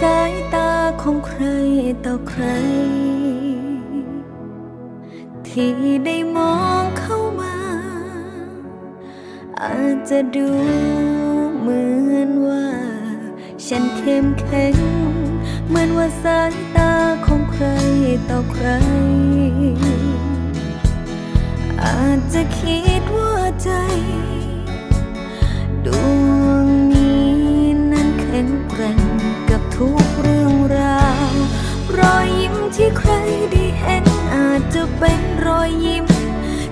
สายตาของใครต่อใคร ที่ได้มองเข้ามา อาจจะดูเหมือนว่า ฉันเข้มแข็ง เหมือนว่าสายตาของใครต่อใคร อาจจะคิดว่าใจ ดู ยยิ้ม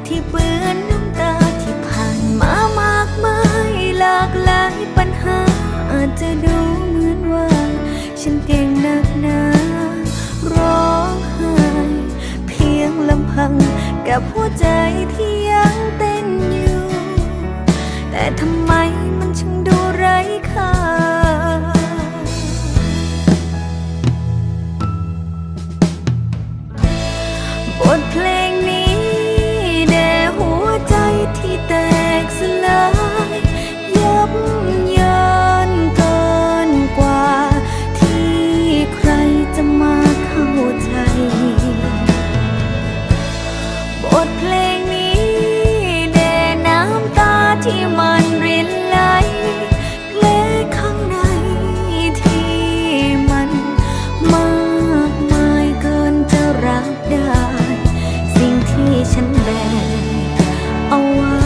ที่เปื้อนน้ำตาที่ผ่านมามากมายหลากหลายปัญหา อาจจะดูเหมือนว่า ฉันเก่งนักหนาร้องไห้เพียงลำพัง กับหัวใจที่ยังเต้นอยู่ แต่ทำไม ทเพลงนี้แด่น้ำตาที่มันรินไหลเพลงข้างในที่มันมากมายเกินจะรับได้ สิ่งที่ฉันแบกเอาไว้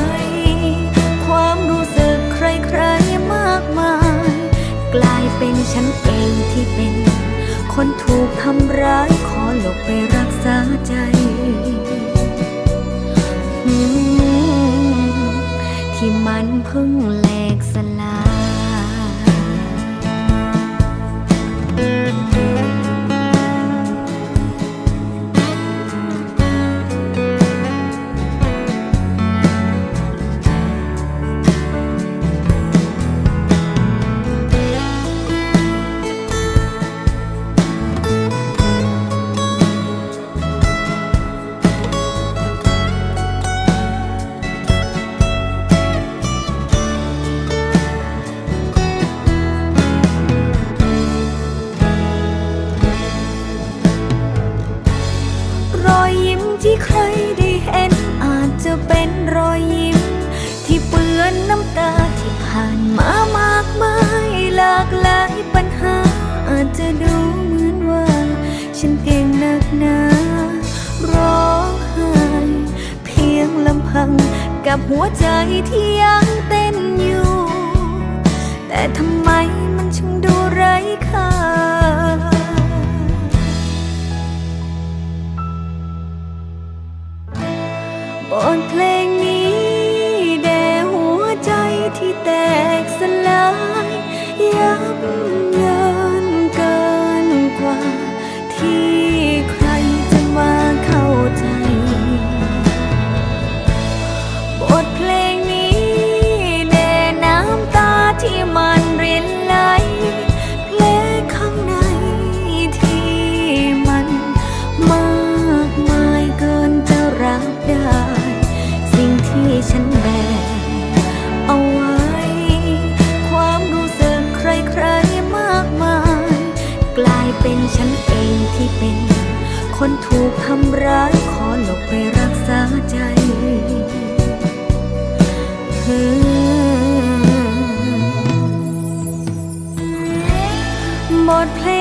ความรู้สึกใครๆมากมาย กลายเป็นฉันเองที่เป็น คนถูกทำร้ายขอหลบไปรักษาใจ ที่มันเพิ่งแหลกสลาย ฉันเก่งนักหนาร้องไห้เพียงลำพังกับหัวใจที่ยังเต้นอยู่ แต่ทำไมมันช่างดูไร้ค่าบทเพลงนี้แด่หัวใจที่แตกสลายยับ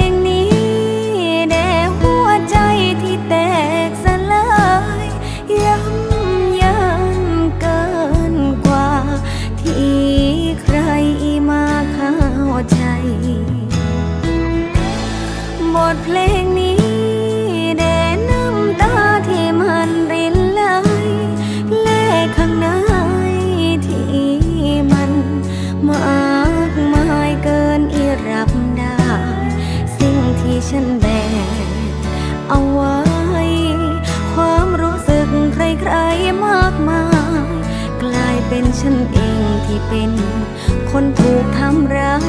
งนี้แด่หัวใจที่แตกสลายย้ำย้ำเกินกว่า ที่ใครมาเข้าใจ บทเพลงนี้ ฉันเองที่เป็น คนถูกทำร้าย